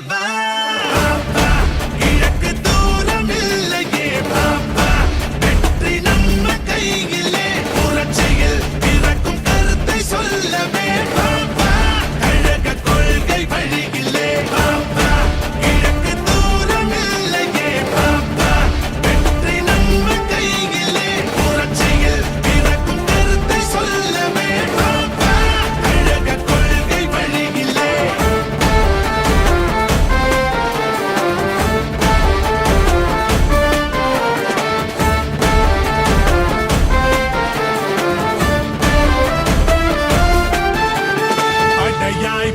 survive.